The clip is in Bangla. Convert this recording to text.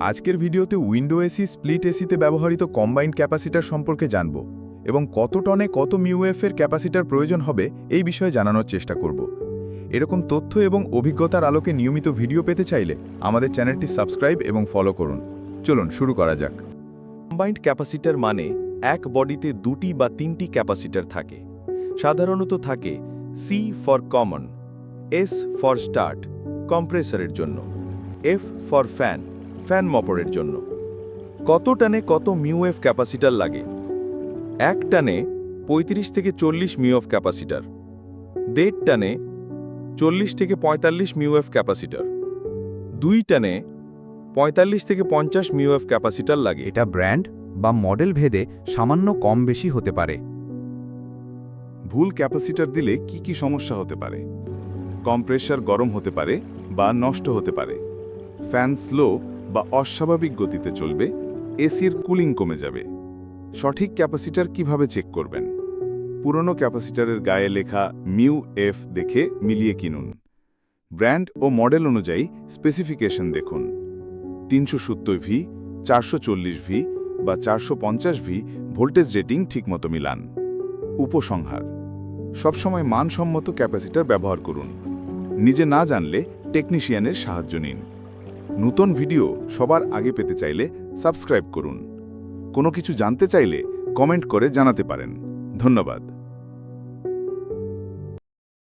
আজকের ভিডিওতে উইন্ডো এসি, স্প্লিট এসিতে ব্যবহৃত কম্বাইন্ড ক্যাপাসিটার সম্পর্কে জানব এবং কত টনে কত মিউএফ এর ক্যাপাসিটার প্রয়োজন হবে এই বিষয়ে জানানোর চেষ্টা করব। এরকম তথ্য এবং অভিজ্ঞতার আলোকে নিয়মিত ভিডিও পেতে চাইলে আমাদের চ্যানেলটি সাবস্ক্রাইব এবং ফলো করুন। চলুন, শুরু করা যাক। কম্বাইন্ড ক্যাপাসিটার মানে এক বডিতে দুটি বা তিনটি ক্যাপাসিটার থাকে। সাধারণত থাকে C for common S for start কম্প্রেসারের জন্য এফ ফর ফ্যান ফ্যান মপরের জন্য। কত টানে কত মিউএফ ক্যাপাসিটার লাগে? এক টানে ৩৫ থেকে চল্লিশ মিউএফ ক্যাপাসিটার। দেড় টানে চল্লিশ থেকে পঁয়তাল্লিশ মিউএফ ক্যাপাসিটার। দুই টানে পঁয়তাল্লিশ থেকে পঞ্চাশ মিউএফ ক্যাপাসিটার লাগে। এটা ব্র্যান্ড বা মডেল ভেদে সামান্য কম বেশি হতে পারে। ভুল ক্যাপাসিটার দিলে কি কি সমস্যা হতে পারে? কম্প্রেসার গরম হতে পারে বা নষ্ট হতে পারে। ফ্যান স্লো বা অস্বাভাবিক গতিতে চলবে, এসির কুলিং কমে যাবে। সঠিক ক্যাপাসিটার কীভাবে চেক করবেন? পুরনো ক্যাপাসিটারের গায়ে লেখা মিউ এফ দেখে মিলিয়ে কিনুন। ব্র্যান্ড ও মডেল অনুযায়ী স্পেসিফিকেশন দেখুন। তিনশো সত্তর ভি, চারশো চল্লিশ ভি বা চারশো পঞ্চাশ ভি ভোল্টেজ রেটিং ঠিকমতো মিলান। উপসংহার, সবসময় মানসম্মত ক্যাপাসিটার ব্যবহার করুন। নিজে না জানলে টেকনিশিয়ানের সাহায্য নিন। নতুন ভিডিও সবার আগে পেতে চাইলে সাবস্ক্রাইব করুন। কোনো কিছু জানতে চাইলে কমেন্ট করে জানাতে পারেন। ধন্যবাদ।